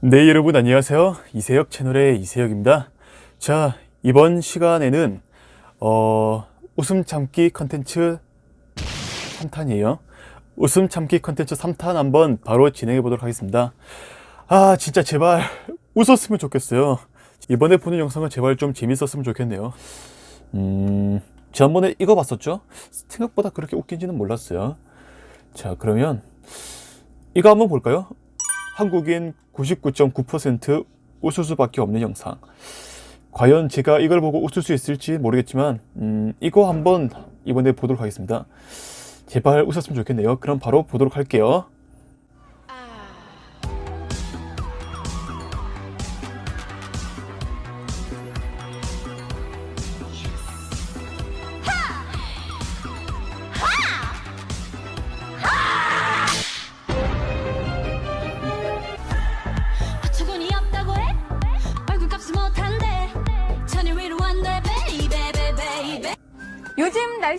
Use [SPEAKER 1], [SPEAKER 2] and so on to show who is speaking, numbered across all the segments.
[SPEAKER 1] 네, 여러분 안녕하세요. 이세혁 채널의 이세혁입니다. 자, 이번 시간에는 어, 웃음 참기 컨텐츠 3탄이에요. 웃음 참기 컨텐츠 3탄 한번 바로 진행해 보도록 하겠습니다. 아, 진짜 제발 웃었으면 좋겠어요. 이번에 보는 영상은 제발 좀 재밌었으면 좋겠네요. 음, 지난번에 이거 봤었죠? 생각보다 그렇게 웃긴지는 몰랐어요. 자, 그러면 이거 한번 볼까요? 한국인 99.9% 웃을 수밖에 없는 영상. 과연 제가 이걸 보고 웃을 수 있을지 모르겠지만, 음, 이거 한번 이번에 보도록 하겠습니다. 제발 웃었으면 좋겠네요. 그럼 바로 보도록 할게요.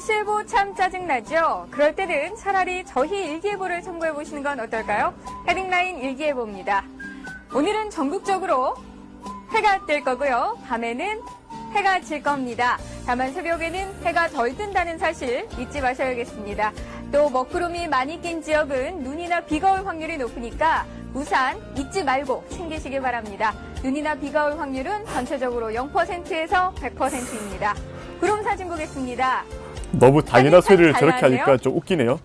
[SPEAKER 2] 날씨예보 참 짜증나죠? 그럴 때는 차라리 저희 일기예보를 참고해 보시는 건 어떨까요? 헤딩라인 일기예보입니다. 오늘은 전국적으로 해가 뜰 거고요. 밤에는 해가 질 겁니다. 다만 새벽에는 해가 덜 뜬다는 사실 잊지 마셔야겠습니다. 또 먹구름이 많이 낀 지역은 눈이나 비가 올 확률이 높으니까 우산 잊지 말고 챙기시기 바랍니다. 눈이나 비가 올 확률은 전체적으로 0%에서 100%입니다. 구름 사진 보겠습니다.
[SPEAKER 1] 너무 당연한
[SPEAKER 2] 사진
[SPEAKER 1] 소리를
[SPEAKER 2] 잘
[SPEAKER 1] 저렇게. 하니까 좀 웃기네요.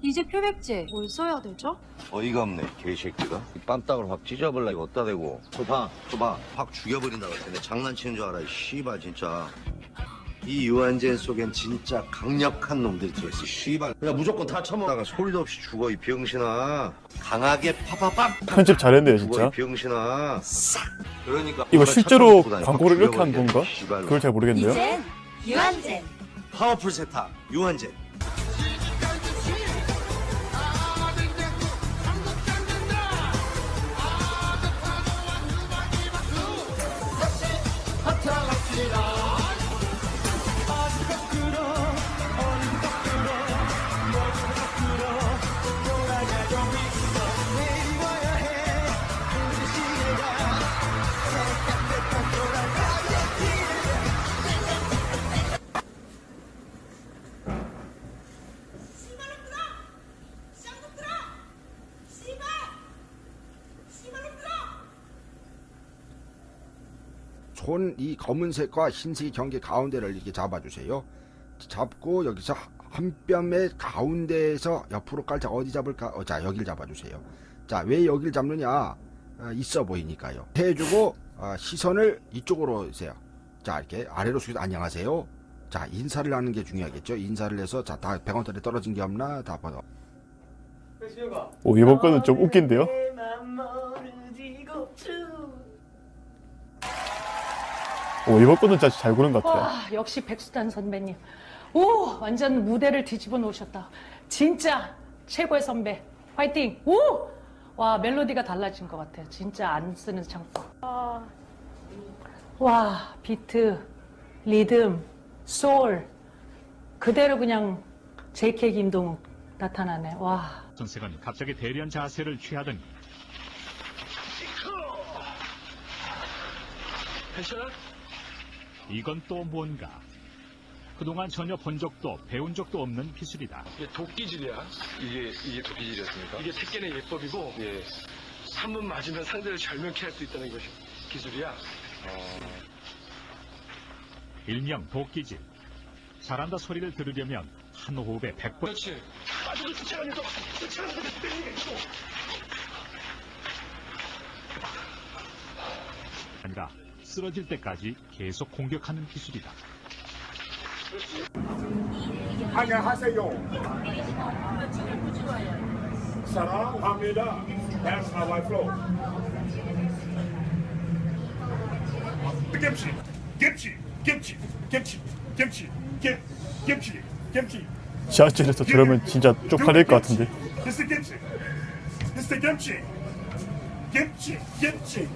[SPEAKER 3] 이제 표백제 뭘 써야 되죠?
[SPEAKER 4] 어이가 없네 개새끼가 이 빰딱을 확 찢어버려 이거 어디다 대고 저봐 저봐 확 죽여버린다 그랬네 장난치는 줄 알아 이 씨발 진짜 이 유한젠 속엔 진짜 강력한 놈들이 들어있어. 씨발. 그냥 무조건 다 처먹다가 소리도 없이 죽어 이 병신아. 강하게 파파pap
[SPEAKER 1] 편집 잘했네요,
[SPEAKER 4] 죽어
[SPEAKER 1] 진짜.
[SPEAKER 4] 이 병신아. 그러니까
[SPEAKER 1] 이거 실제로 광고를
[SPEAKER 4] 확
[SPEAKER 1] 이렇게 한 건가? 그걸 잘 모르겠네요.
[SPEAKER 5] 이젠 유한젠
[SPEAKER 4] 파워풀 세탁 유한젠
[SPEAKER 6] 손 이 검은색과 흰색의 경계 가운데를 이렇게 잡아주세요. 잡고 여기서 한 뼘의 가운데에서 옆으로 깔짝 어디 잡을까? 어, 자 여길 잡아주세요. 자 왜 여길 잡느냐? 아, 있어 보이니까요. 해주고 아, 시선을 이쪽으로 하세요. 자 이렇게 아래로 숙여서 안녕하세요. 자 인사를 하는 게 중요하겠죠. 인사를 해서 자 다 100원짜리 떨어진 게 없나 다 받아.
[SPEAKER 1] 오, 이번 거는 좀 웃긴데요? 오, 이번 거는 진짜 잘 고른 것 같아요.
[SPEAKER 7] 와 역시 백수단 선배님. 오 완전 무대를 뒤집어 놓으셨다. 진짜 최고의 선배. 화이팅! 오 와 멜로디가 달라진 것 같아요. 진짜 안 쓰는 창법. 와 비트 리듬 소울. 그대로 그냥 JK 김동욱 나타나네. 와.
[SPEAKER 8] 전세건 갑자기 대련 자세를 취하더니 이건 또 뭔가 그동안 전혀 본 적도 배운 적도 없는 기술이다
[SPEAKER 9] 이게 도끼질이야. 이게 이게 도끼질이었습니까? 이게 택견의 예법이고, 예. 3분 맞으면 상대를 절명케 할 수 있다는 것이 기술이야.
[SPEAKER 8] 일명 도끼질 잘한다 소리를 들으려면 한 호흡에 100번
[SPEAKER 9] 그렇지. 빠지고 쫓아가니 또 쫓아가는 게 때리는 게 있고.
[SPEAKER 8] 아니라 쓰러질 때까지 계속 공격하는 기술이다
[SPEAKER 10] 안녕하세요. 사랑합니다. That's how I flow. 김치, 김치, 김치, 김치, 김치. Kim, kimchi, kimchi.
[SPEAKER 1] 지하철에서 저러면 진짜 쪽팔릴 것 같은데.
[SPEAKER 10] This is kimchi. This is kimchi. Kimchi, kimchi,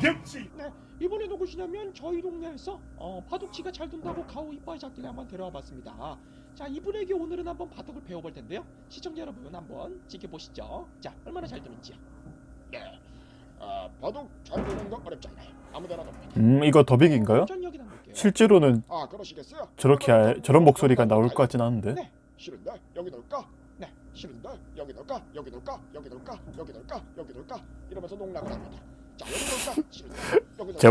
[SPEAKER 10] kimchi.
[SPEAKER 11] 네, 이번에 누구시냐면 저희 동네에서 어, 바둑치가 잘 둔다고 가오 이빨 잡기를 한번 데려와 봤습니다. 자, 이분에게 오늘은 한번 바둑을 배워볼 텐데요. 시청자 여러분 한번 지켜보시죠. 자, 얼마나 잘 두는지요. 네, 어, 바둑 잘 두는 거 어렵지 않아요. 아무데나 둡니다.
[SPEAKER 1] 음, 이거 더빙인가요?
[SPEAKER 11] 전 여기 남을게요.
[SPEAKER 1] 실제로는
[SPEAKER 11] 아, 그러시겠어요?
[SPEAKER 1] 저렇게
[SPEAKER 11] 그러면
[SPEAKER 1] 알- 저런
[SPEAKER 11] 저-
[SPEAKER 1] 목소리가
[SPEAKER 11] 저-
[SPEAKER 1] 나올 것 같진 않은데.
[SPEAKER 11] 네, 싫은데 여기 놓을까? 네, 싫은데 여기 놓을까? 여기 놓을까? 여기 놓을까? 여기 놓을까? 여기 놓을까? 이러면서 농락을 합니다.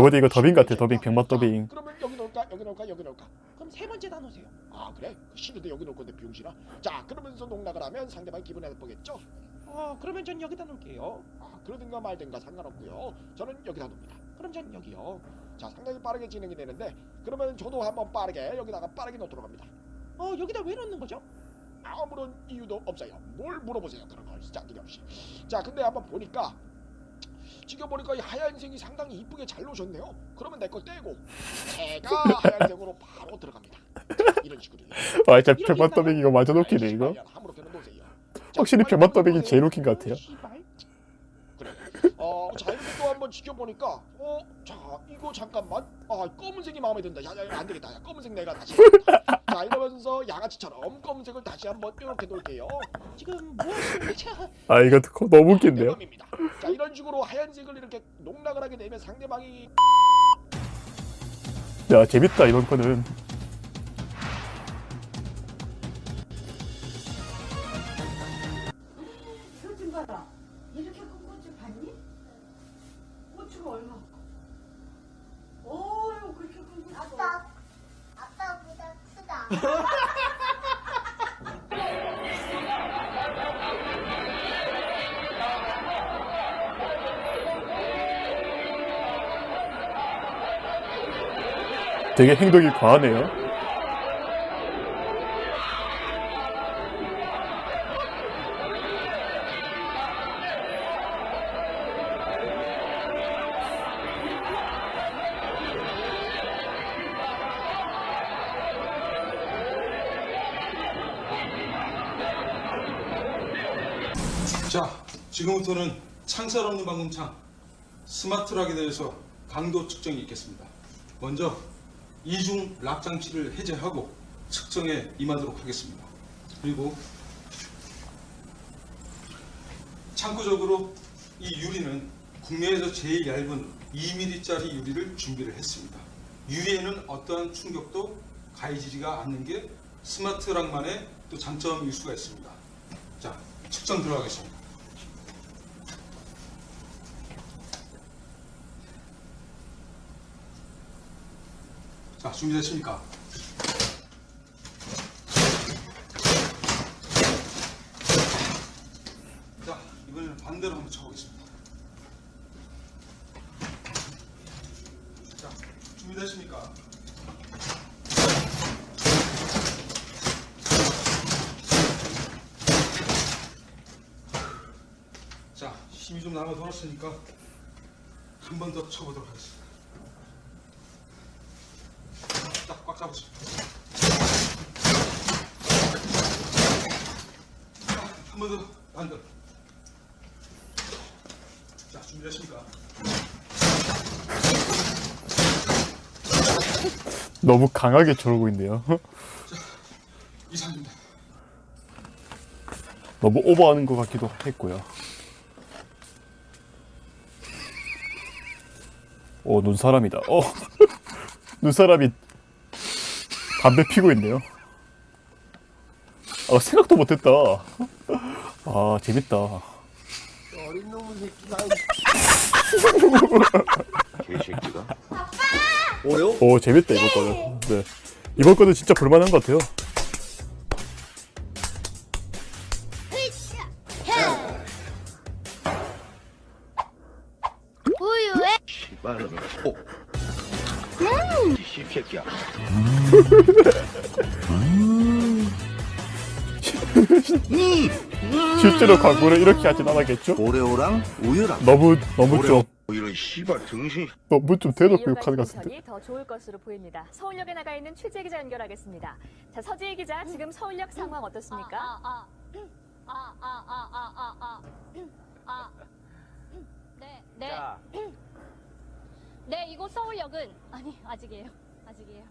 [SPEAKER 1] 볼때 이거 더빙 같아, 더빙, 병맛
[SPEAKER 11] 자,
[SPEAKER 1] 더빙.
[SPEAKER 11] 그러면 여기 놓을까? 여기 놓을까? 여기 놓을까? 그럼 세 번째 단어세요. 아, 그래? 싫은데 여기 놓을 건데 비용신아. 자, 그러면서 농락을 하면 상대방 기분 나쁘겠죠? 아, 그러면 전 여기다 놓을게요. 아, 그러든가 말든가 상관없고요. 저는 여기다 놓습니다. 그럼 전 여기요. 자, 상당히 빠르게 진행이 되는데 그러면 저도 한번 빠르게 여기다가 빠르게 놓도록 합니다. 어, 여기다 왜 놓는 거죠? 아무런 이유도 없어요. 뭘 물어보세요. 그런 걸 진짜 없이. 자, 근데 한번 보니까 지금 보니까 이 하얀색이 상당히 이쁘게 잘 놓으셨네요. 그러면 내 거 떼고 제가 하얀색으로 바로 들어갑니다. 자, 이런 식으로.
[SPEAKER 1] 아, 진짜 병맛 더빙 이거 완전 웃기네, 이거. 확실히 병맛 더빙이. 제일 웃긴 것 같아요.
[SPEAKER 11] 그래. 어, 자 이렇게 또 한번 지켜보니까, 어, 자 이거 잠깐만, 아 검은색이 마음에 든다. 야, 야, 야, 안 되겠다. 야, 검은색 내가 다시. 해야겠다. 자 이러면서 양아치처럼 검은색을 다시 한번 이렇게 놓을게요. 지금 뭐 하시는 거죠?
[SPEAKER 1] 아, 이거 너무 웃긴데요.
[SPEAKER 11] 대감입니다. 자 이런 식으로 하얀색을 이렇게 농락을 하게 되면 상대방이
[SPEAKER 1] 야, 재밌다, 이번 거는. 되게 행동이 과하네요.
[SPEAKER 12] 자, 지금부터는 창살 없는 방금창 스마트락에 대해서 강도 측정이 있겠습니다. 먼저 이중 락 장치를 해제하고 측정에 임하도록 하겠습니다. 그리고 참고적으로 이 유리는 국내에서 제일 얇은 2mm짜리 유리를 준비를 했습니다. 유리에는 어떠한 충격도 가해지지가 않는 게 스마트락만의 또 장점일 수가 있습니다. 자, 측정 들어가겠습니다. 자, 준비됐습니까? 자, 이번에는 반대로 한번 쳐보겠습니다. 자, 준비됐습니까? 자, 힘이 좀 남아 돌았으니까 한 번 더 쳐보도록 하겠습니다. 딱 꽉 잡으세요. 한번 더, 반 더. 자, 준비됐습니까?
[SPEAKER 1] 너무 강하게 저러고 있네요.
[SPEAKER 12] 이상입니다.
[SPEAKER 1] 너무 오버하는 것 같기도 했고요. 오, 눈사람이다. 어, 눈사람이 담배 피고 있네요. 아, 생각도 못했다. 아, 재밌다.
[SPEAKER 4] 어린 놈의 새끼가. 개새끼가. 뭐요?
[SPEAKER 1] 오, 재밌다, 이번 거는. 네. 이번 거는 진짜 볼만한 것 같아요.
[SPEAKER 5] 우유에.
[SPEAKER 4] 오. 이 씹새끼야.
[SPEAKER 1] 실제로 광고를 이렇게 하진 않았겠죠?
[SPEAKER 4] 오레오랑 우유랑.
[SPEAKER 1] 너무, 너무
[SPEAKER 4] 오레오.
[SPEAKER 1] 좀
[SPEAKER 4] 이런 씨발 등신
[SPEAKER 1] 너문좀 대놓고 욕하는 것 같은데.
[SPEAKER 13] 더 좋을 것으로 보입니다. 서울역에 나가 있는 취재 기자 연결하겠습니다. 자, 서지희 기자, 지금 서울역 상황 어떻습니까?
[SPEAKER 5] 아, 아, 아, 아, 아, 아, 아, 아, 아. 네, 네. 네, 이곳 서울역은 아니 아직이에요. 아직이에요.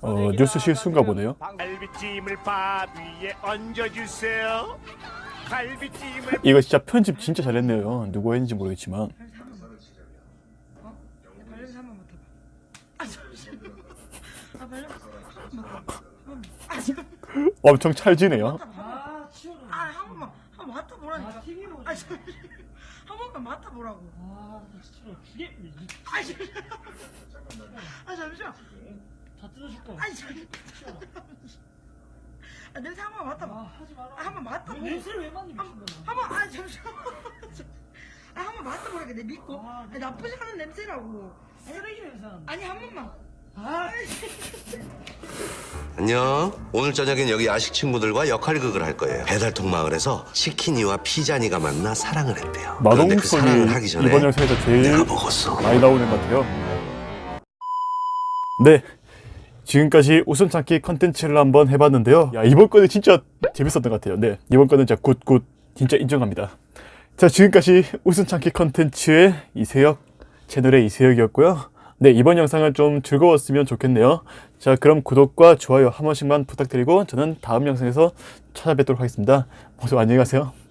[SPEAKER 1] 어, 뉴스 실수인가 보네요.
[SPEAKER 10] 갈비찜을 밥 위에 얹어주세요. 갈비찜을
[SPEAKER 1] 이거 진짜 편집 진짜 잘했네요. 누구 했는지 모르겠지만.
[SPEAKER 3] 아, 발냄새
[SPEAKER 1] 엄청 찰지네요.
[SPEAKER 3] 아. 아, 한 번만, 한 번 맡아보라니까. 아. 아, 저, 한 번만 맡아보라고. 아, 싫어. 죽게. 아, 저, 아, 잠시만. 다 뜯어줄 거야. 아, 잠시만. 아, 냄새 한 번 맡아봐. 아, 하지 마라. 아, 한 번 맡아봐. 냄새를 왜 맡니, 미친 한 번, 아, 잠시만. 아, 한 번 맡아보라게, 내 믿고. 아, 나쁘지 않은 냄새라고. 쓰레기 냄새 아니, 한 번만. 아,
[SPEAKER 4] 안녕 오늘 저녁엔 여기 야식 친구들과 역할극을 할 거예요 배달통 마을에서 치킨이와 피자니가 만나 사랑을 했대요 그런데 그
[SPEAKER 1] 마동석이
[SPEAKER 4] 사랑을 하기 전에
[SPEAKER 1] 이번 영상에서 제일
[SPEAKER 4] 내가 먹었어
[SPEAKER 1] 많이 나오는 것 같아요. 네. 지금까지 웃음 참기 컨텐츠를 한번 해봤는데요. 야, 이번 거는 진짜 재밌었던 것 같아요. 네. 이번 거는 진짜 굿굿 진짜 인정합니다. 자, 지금까지 웃음 참기 컨텐츠의 이세혁, 채널의 이세혁이었고요. 네, 이번 영상은 좀 즐거웠으면 좋겠네요. 자, 그럼 구독과 좋아요 한 번씩만 부탁드리고 저는 다음 영상에서 찾아뵙도록 하겠습니다. 모두 안녕히 가세요.